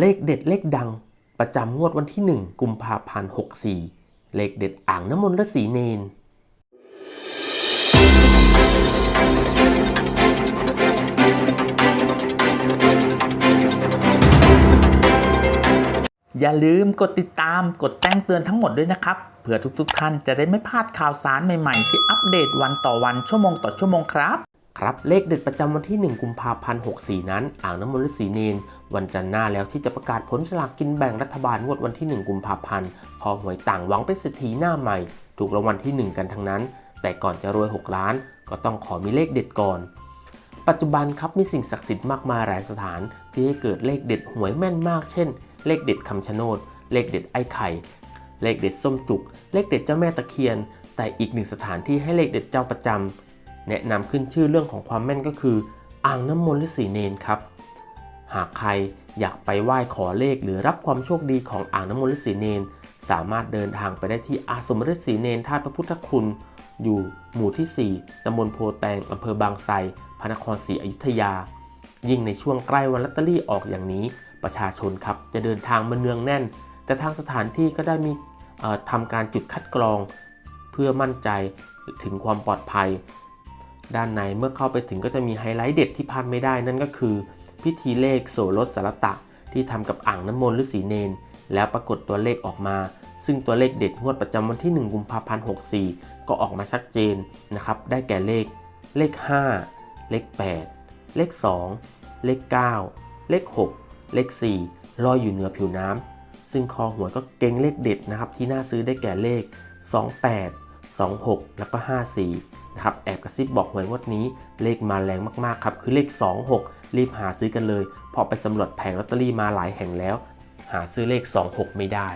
เลขเด็ดเลขดังประจำงวดวันที่ 1 กุมภาพันธ์ 64 เลขเด็ดอ่างน้ำมนต์และสีเนน อย่าลืมกดติดตามกดแจ้งเตือนทั้งหมดด้วยนะครับ เพื่อทุกๆทท่านจะได้ไม่พลาดข่าวสารใหม่ๆ ที่อัปเดตวันต่อวันชั่วโมงต่อชั่วโมงครับ ครับเลขเด็ดประจำวันที่ 1 กุมภาพันธ์ 64 นั้น อ่างน้ำมนต์ฤาษีเนน วันจันทร์หน้าแล้วที่จะประกาศผลสลากกินแบ่งรัฐบาลงวดวันที่ 1 กุมภาพันธ์พอหวยต่างหวังเป็นเศรษฐีหน้าใหม่ ถูกรางวัลที่ 1 กันทั้งนั้น แต่ก่อนจะรวย 6 ล้าน ก็ต้องขอมีเลขเด็ดก่อน ปัจจุบันครับมีสิ่งศักดิ์สิทธิ์มากมายหลายสถาน ที่ให้เกิดเลขเด็ดหวยแม่นมาก เช่น เลขเด็ดคำชะโนด เลขเด็ดไอ้ไข่ เลขเด็ดส้มจุก เลขเด็ดเจ้าแม่ตะเคียน แต่อีกหนึ่งสถานที่ให้เลขเด็ดเจ้าประจำ แนะนำขึ้นชื่อเรื่องของความแม่นก็คืออ่างน้ำมนต์ฤาษีเนนครับ หากใครอยากไปไหว้ขอเลขหรือรับความโชคดีของอ่างน้ำมนต์ฤาษีเนน สามารถเดินทางไปได้ที่อาสมฤาษีเนนธาตุพระพุทธคุณ อยู่หมู่ที่ 4ตำบลโพแตงอำเภอบางไทรพระนครศรีอยุธยา ยิ่งในช่วงใกล้วันลอตเตอรี่ออกอย่างนี้ ประชาชนครับจะเดินทางมาเนืองแน่น แต่ทางสถานที่ก็ได้มีเอ่อทำการจุดคัดกรอง เพื่อมั่นใจถึงความปลอดภัย ด้านในเมื่อเข้าไปถึงก็จะมีไฮไลท์เด็ดที่พลาดไม่ได้นั่นก็คือ พิธีเลขโสรสสารตะ ที่ทำกับอ่างน้ำมนต์ฤาษีเนน แล้วปรากฏตัวเลขออกมา ซึ่งตัวเลขเด็ดงวดประจำวันที่ 1 กุมภาพันธ์ 64 ก็ออกมาชัดเจนนะครับ ได้แก่เลข เลข 5 เลข 8 เลข 2 เลข 9 เลข 6 เลข 4 ลอยอยู่เหนือผิวน้ำซึ่งคอหวยก็เก่งเลขเด็ดนะครับที่น่าซื้อได้แก่เลข 28 26 แล้วก็ 54 นะครับ แอบกระซิบบอกหวยงวดนี้ เลขมาแรงมากๆครับ คือเลข 26 รีบหาซื้อกันเลย เพราะไปสำรวจแผงลอตเตอรี่มาหลายแห่งแล้ว หาซื้อเลข 26 ไม่ได้